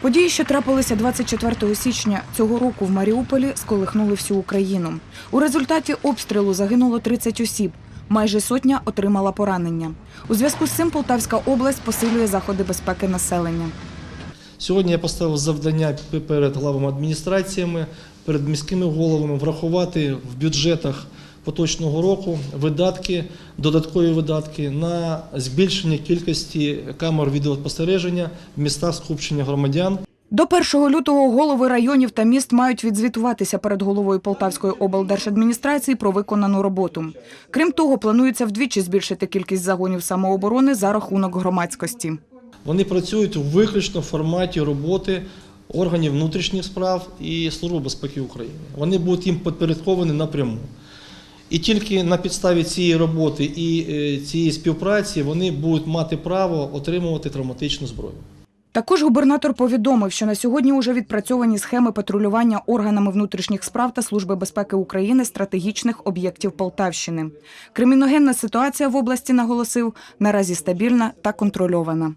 Події, що трапилися 24 січня цього року в Маріуполі, сколихнули всю Україну. У результаті обстрілу загинуло 30 осіб. Майже сотня отримала поранення. У зв'язку з цим Полтавська область посилює заходи безпеки населення. Сьогодні я поставив завдання перед главами адміністраціями, перед міськими головами врахувати в бюджетах поточного року видатки, додаткові видатки на збільшення кількості камер відеоспостереження в містах скупчення громадян. До 1 лютого голови районів та міст мають відзвітуватися перед головою Полтавської облдержадміністрації про виконану роботу. Крім того, планується вдвічі збільшити кількість загонів самооборони за рахунок громадськості. Вони працюють виключно форматі роботи органів внутрішніх справ і Служби безпеки України. Вони будуть їм підпорядковані напряму. І тільки на підставі цієї роботи і е, цієї співпраці вони будуть мати право отримувати травматичну зброю. Також губернатор повідомив, що на сьогодні уже відпрацьовані схеми патрулювання органами внутрішніх справ та Служби безпеки України стратегічних об'єктів Полтавщини. Криміногенна ситуація в області наголосив наразі стабільна та контрольована.